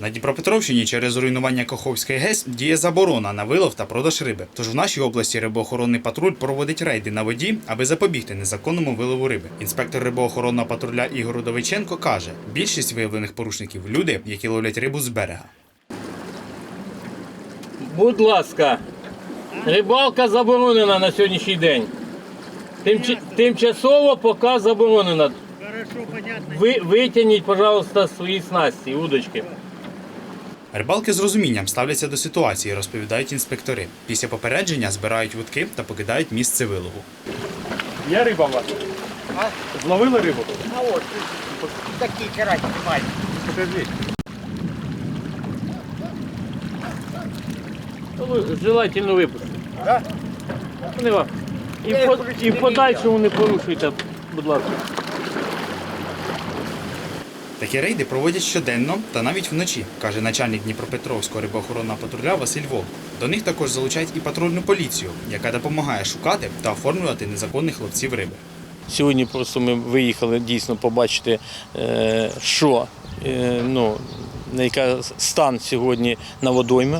На Дніпропетровщині через руйнування Каховської ГЕС діє заборона на вилов та продаж риби. Тож в нашій області рибоохоронний патруль проводить рейди на воді, аби запобігти незаконному вилову риби. Інспектор рибоохоронного патруля Ігор Удовиченко каже: більшість виявлених порушників люди, які ловлять рибу з берега. Будь ласка, рибалка заборонена на сьогоднішній день. Тимч- Тимчасово поки заборонена. Ви витягніть, пожалуйста, свої снасті, удочки. Рибалки з розумінням ставляться до ситуації, розповідають інспектори. Після попередження збирають вудки та покидають місце вилову. Є риба у вас? Зловили рибу? А от такі караті мають. Покажіть. Ну, Желательно випустити. Да? Вони вам. І, по, і в не подальшому не порушуйте, будь ласка. Такі рейди проводять щоденно та навіть вночі, каже начальник Дніпропетровського рибоохоронного патруля Василь Вовк. До них також залучають і патрульну поліцію, яка допомагає шукати та оформлювати незаконних ловців риби. Сьогодні просто ми виїхали дійсно побачити, е, що е, ну, на яка стан сьогодні на водоймі.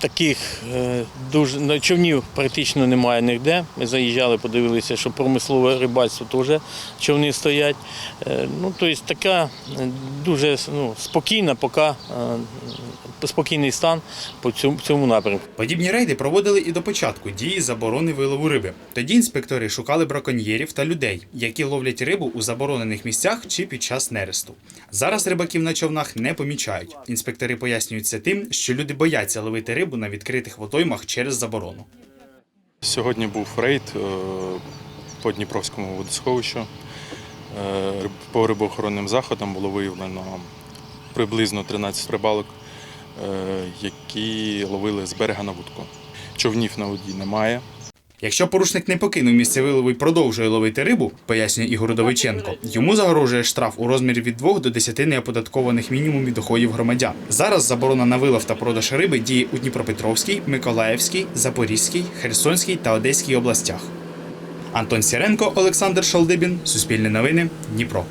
Таких е, дуже човнів практично немає ніде. Ми заїжджали, подивилися, що промислове рибальство теж човни стоять. Е, Ну, тобто така е, дуже ну, спокійна, поки спокійний стан по цьому, цьому напрямку. Подібні рейди проводили і до початку дії заборони вилову риби. Тоді інспектори шукали браконьєрів та людей, які ловлять рибу у заборонених місцях чи під час нересту. Зараз рибаків на човнах не помічають. Інспектори пояснюють це тим, що люди бояться ловити рибу на відкритих водоймах через заборону. Сьогодні був рейд е, по Дніпровському водосховищу. Е, По рибоохоронним заходам було виявлено приблизно 13 рибалок, які ловили з берега на вудку. Човнів на воді немає. Якщо порушник не покинув місце вилову і продовжує ловити рибу, пояснює Ігор Довиченко, йому загрожує штраф у розмірі від 2 до 10 неоподаткованих мінімумів доходів громадян. Зараз заборона на вилов та продаж риби діє у Дніпропетровській, Миколаївській, Запорізькій, Херсонській та Одеській областях. Антон Сіренко, Олександр Шалдибін, Суспільне новини, Дніпро.